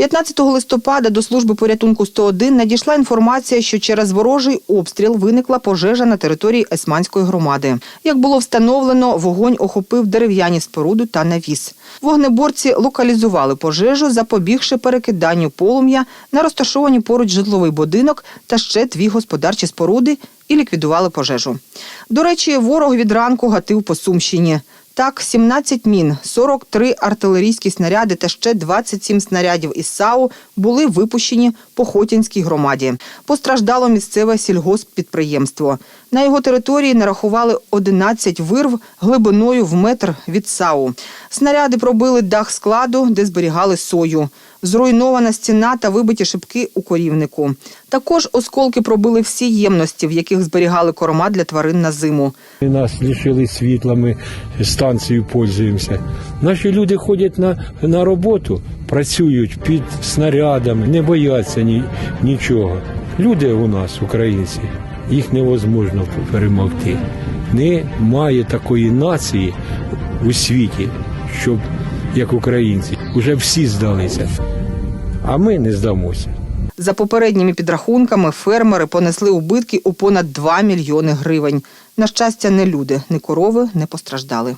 15 листопада до служби порятунку 101 надійшла інформація, що через ворожий обстріл виникла пожежа на території Есманської громади. Як було встановлено, вогонь охопив дерев'яні споруди та навіс. Вогнеборці локалізували пожежу, запобігши перекиданню полум'я на розташовані поруч житловий будинок та ще дві господарчі споруди і ліквідували пожежу. До речі, ворог від ранку гатив по Сумщині. Так, 17 мін, 43 артилерійські снаряди та ще 27 снарядів із САУ були випущені по Хотінській громаді. Постраждало місцеве сільгосппідприємство. На його території нарахували 11 вирв глибиною в метр від САУ. Снаряди пробили дах складу, де зберігали сою. Зруйнована стіна та вибиті шибки у корівнику. Також осколки пробили всі ємності, в яких зберігали корма для тварин на зиму. Нас лишили світла, ми станцією пользуємося. Наші люди ходять на, на роботу, працюють під снарядами, не бояться ні, нічого. Люди у нас, українці, їх невозможно перемогти. Немає такої нації у світі, щоб як українці. Уже всі здалися. А ми не здамося. За попередніми підрахунками, фермери понесли убитки у понад 2 мільйони гривень. На щастя, не люди, не корови не постраждали.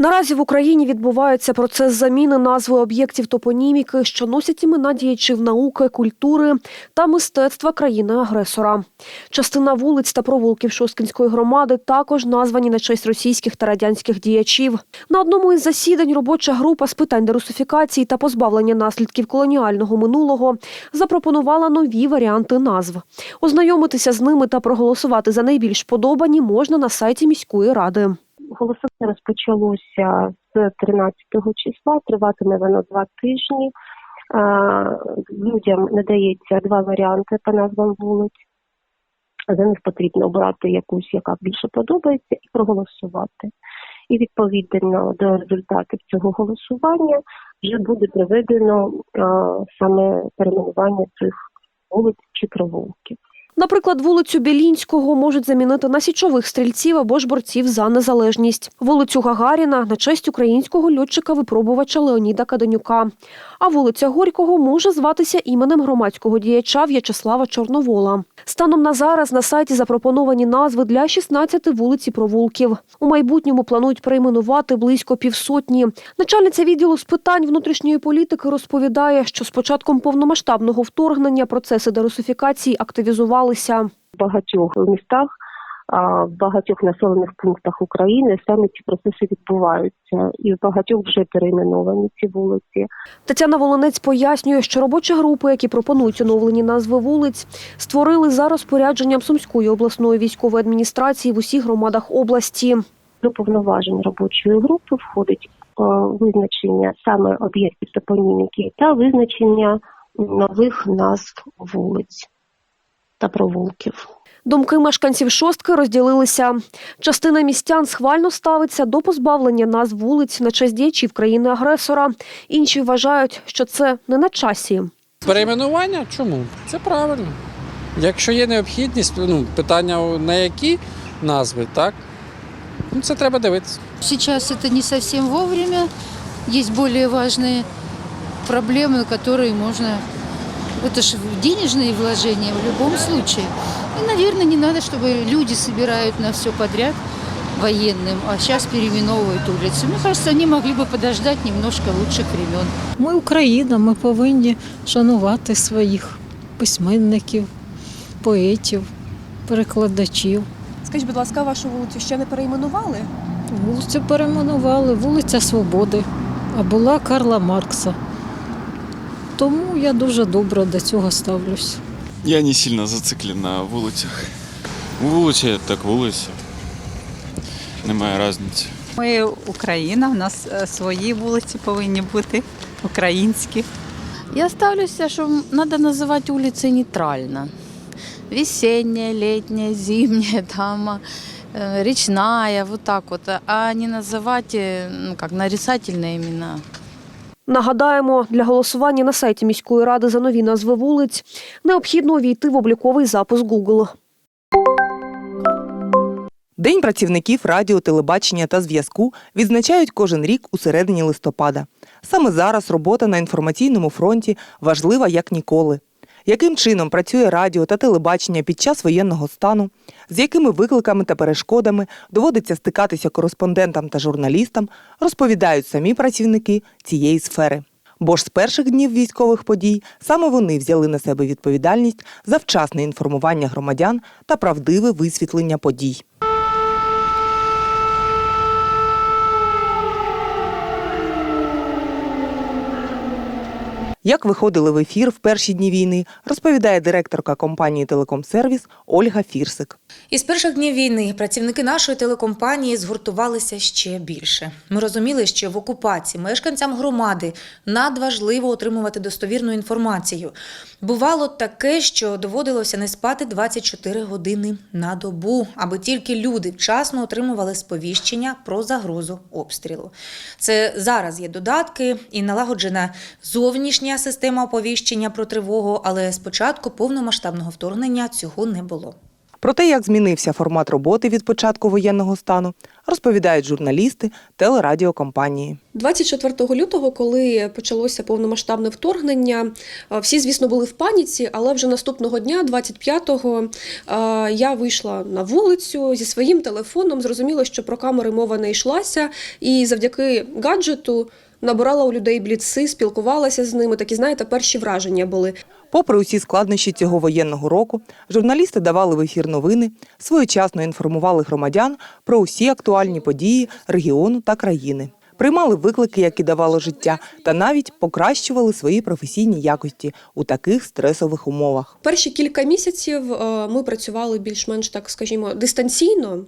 Наразі в Україні відбувається процес заміни назви об'єктів топоніміки, що носять імена діячів науки, культури та мистецтва країни-агресора. Частина вулиць та провулків Шосткінської громади також названі на честь російських та радянських діячів. На одному із засідань робоча група з питань дерусифікації та позбавлення наслідків колоніального минулого запропонувала нові варіанти назв. Ознайомитися з ними та проголосувати за найбільш подобані можна на сайті міської ради. Голосування розпочалося з 13 числа, триватиме воно два тижні. Людям надається два варіанти по назвам вулиць. За них потрібно обрати якусь, яка більше подобається, і проголосувати. І відповідно до результатів цього голосування вже буде проведено е, саме перейменування цих вулиць чи провулків. Наприклад, вулицю Білінського можуть замінити на січових стрільців або ж борців за незалежність. Вулицю Гагаріна на честь українського льотчика-випробувача Леоніда Каденюка. А вулиця Горького може зватися іменем громадського діяча В'ячеслава Чорновола. Станом на зараз на сайті запропоновані назви для 16 вулиць і провулків. У майбутньому планують перейменувати близько півсотні. Начальниця відділу з питань внутрішньої політики розповідає, що з початком повномасштабного вторгнення процеси дерусифікації активізувалися. В багатьох містах, в багатьох населених пунктах України саме ці процеси відбуваються, і в багатьох вже перейменовані ці вулиці. Тетяна Волонець пояснює, що робочі групи, які пропонують оновлені назви вулиць, створили за розпорядженням Сумської обласної військової адміністрації в усіх громадах області. До повноважень робочої групи входить визначення саме об'єктів топоніміки та визначення нових назв вулиць та провулків. Думки мешканців шостки розділилися. Частина містян схвально ставиться до позбавлення назв вулиць на честь діячів країни-агресора. Інші вважають, що це не на часі. Перейменування чому? Це правильно. Якщо є необхідність, ну, питання на які назви, так? Ну, це треба дивитися. Сейчас это не совсем вовремя. Есть более важные проблемы, которые можно... Это же денежные вложения в любом случае. И, наверное, не надо, чтобы люди собирают на все подряд военным, а сейчас переименовывают улицы. Мне кажется, они могли бы подождать немножко лучших времен. Ми Україна, ми повинні шанувати своїх письменників, поетів, перекладачів. Скажіть, будь ласка, вашу вулицю ще не перейменували? Вулицю перейменували, вулиця Свободи, а була Карла Маркса. Тому я дуже добре до цього ставлюсь. Я не сильно зациклен на вулицях. Вулиця так вулиця. Немає різниці. Ми Україна, у нас е, свої вулиці повинні бути українські. Я ставлюся, що треба називати вулиці нейтрально. Весенняя, летняя, зимняя, там, э, речная, вот так вот. А не называть, э, ну, как нарицательные имена. Нагадаємо, для голосування на сайті міської ради за нові назви вулиць необхідно увійти в обліковий запис Google. День працівників радіо, телебачення та зв'язку відзначають кожен рік у середині листопада. Саме зараз робота на інформаційному фронті важлива як ніколи. Яким чином працює радіо та телебачення під час воєнного стану, з якими викликами та перешкодами доводиться стикатися кореспондентам та журналістам, розповідають самі працівники цієї сфери. Бо ж з перших днів військових подій саме вони взяли на себе відповідальність за вчасне інформування громадян та правдиве висвітлення подій. Як виходили в ефір в перші дні війни, розповідає директорка компанії Телекомсервіс Ольга Фірсик. Із перших днів війни працівники нашої телекомпанії згуртувалися ще більше. Ми розуміли, що в окупації мешканцям громади надважливо отримувати достовірну інформацію. Бувало таке, що доводилося не спати 24 години на добу, аби тільки люди вчасно отримували сповіщення про загрозу обстрілу. Це зараз є додатки і налагоджена зовнішня система оповіщення про тривогу, але спочатку повномасштабного вторгнення цього не було. Про те, як змінився формат роботи від початку воєнного стану, розповідають журналісти телерадіокомпанії. 24 лютого, коли почалося повномасштабне вторгнення, е, всі, звісно, були в паніці, але вже наступного дня, 25-го, е, я вийшла на вулицю зі своїм телефоном. Зрозуміло, що про камери мова не йшлася, і завдяки гаджету набирала у людей бліци, спілкувалася з ними. Такі, знаєте, перші враження були. Попри усі складнощі цього воєнного року, журналісти давали в ефір новини, своєчасно інформували громадян про усі актуальні події регіону та країни. Приймали виклики, які давало життя, та навіть покращували свої професійні якості у таких стресових умовах. Перші кілька місяців е, ми працювали більш-менш так, скажімо, дистанційно,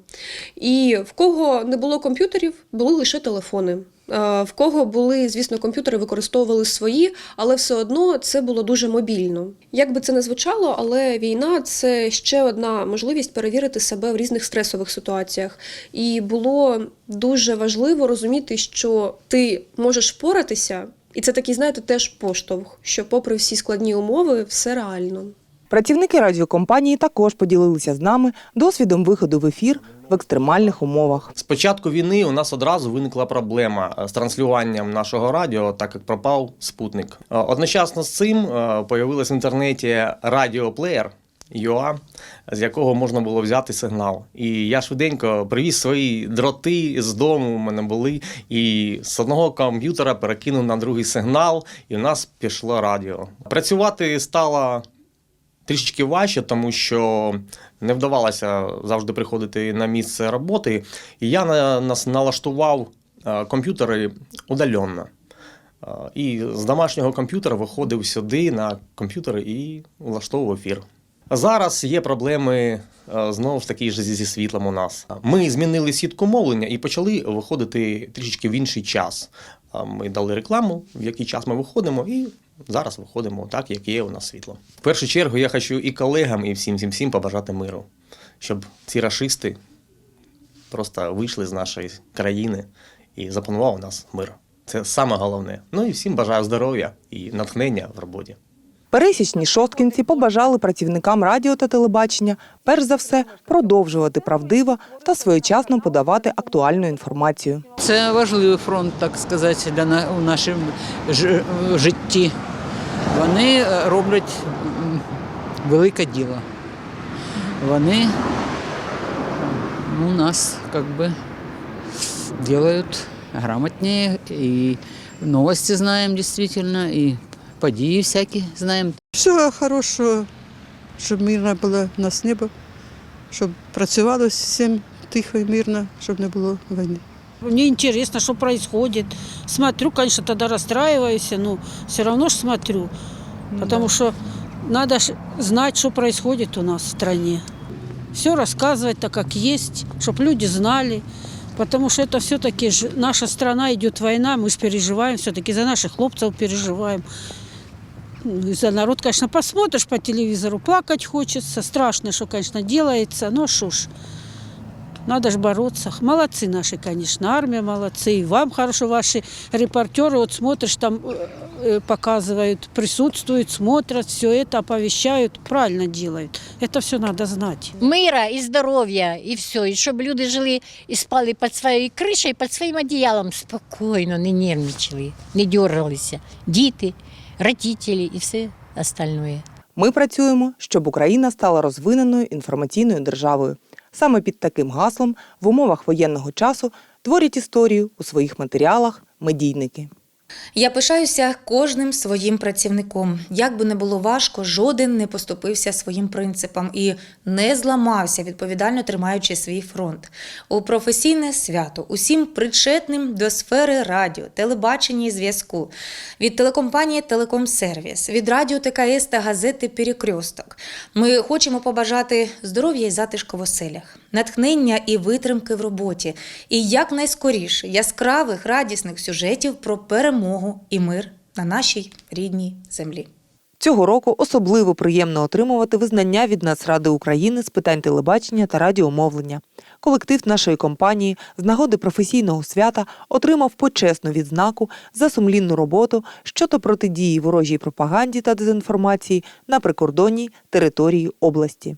і в кого не було комп'ютерів, були лише телефони. Е, В кого були, звісно, комп'ютери використовували свої, але все одно це було дуже мобільно. Як би це не звучало, але війна це ще одна можливість перевірити себе в різних стресових ситуаціях. І було дуже важливо розуміти, що ти можеш впоратися, і це такий, знаєте, теж поштовх, що, попри всі складні умови, все реально. Працівники радіокомпанії також поділилися з нами досвідом виходу в ефір в екстремальних умовах. З початку війни у нас одразу виникла проблема е, з транслюванням нашого радіо, так як пропав спутник. Е, Одночасно з цим е, появилась в інтернеті радіоплеєр. ЮА, з якого можна було взяти сигнал. І я швиденько привіз свої дроти з дому, у мене були, і з одного комп'ютера перекинув на другий сигнал, і в нас пішло радіо. Працювати стало трішечки важче, тому що не вдавалося завжди приходити на місце роботи. І я на, нас налаштував е, комп'ютери удаленно. Е, І з домашнього комп'ютера виходив сюди на комп'ютери і влаштовував ефір. Зараз є проблеми е, знову ж таки ж зі світлом у нас. Ми змінили сітку мовлення і почали виходити трішечки в інший час. Ми дали рекламу, в який час ми виходимо, і зараз виходимо так, як є у нас світло. В першу чергу я хочу і колегам, і всім всім всім побажати миру, щоб ці рашисти просто вийшли з нашої країни і запанував у нас мир. Це саме головне. Ну і всім бажаю здоров'я і натхнення в роботі. Пересічні шосткінці побажали працівникам радіо та телебачення перш за все продовжувати правдиво та своєчасно подавати актуальну інформацію. Це важливий фронт, так сказати, для на у нашому ж- житті. Вони е, роблять м, велике діло. Вони ну, нас как бы делают грамотнее и новости знаем действительно, и події всякі знаємо. Всього хорошого, щоб мирно було в нас небо, щоб працювало всім тихо і мирно, щоб не було війни. Мне интересно, что происходит. Смотрю, конечно, тогда расстраиваюсь, но все равно ж смотрю. Потому что надо знать, что происходит у нас в стране. Все рассказывать так, как есть, чтобы люди знали. Потому что это все-таки наша страна, идет война, мы же переживаем, все-таки за наших хлопцев переживаем. Ну, и за народ, конечно, посмотришь по телевизору, плакать хочется. Страшно, что, конечно, делается. Но ж, Надо ж бороться. Молодцы наши, конечно, армия молодцы. И вам хорошо, ваши репортеры, вот смотришь, там э, э, показывают, присутствуют, смотрят, все это оповещают, правильно делают. Это все надо знать. мира і здоров'я, і все. І щоб люди жили і спали під своєю кришею, під своїм одіялом спокійно, не нервничали, не дергалися. Діти, родителі і все остальное. Ми працюємо, щоб Україна стала розвиненою інформаційною державою. Саме під таким гаслом в умовах воєнного часу творять історію у своїх матеріалах медійники. Я пишаюся кожним своїм працівником. Як би не було важко, жоден не поступився своїм принципам і не зламався, відповідально тримаючи свій фронт. У професійне свято усім причетним до сфери радіо, телебачення і зв'язку, від телекомпанії Телекомсервіс, від радіо ТКС та газети Перекрьосток. Ми хочемо побажати здоров'я і затишку в оселях, натхнення і витримки в роботі, і якнайскоріше яскравих радісних сюжетів про перемогу і мир на нашій рідній землі. Цього року особливо приємно отримувати визнання від Нацради України з питань телебачення та радіомовлення. Колектив нашої компанії з нагоди професійного свята отримав почесну відзнаку за сумлінну роботу щодо протидії ворожій пропаганді та дезінформації на прикордонній території області.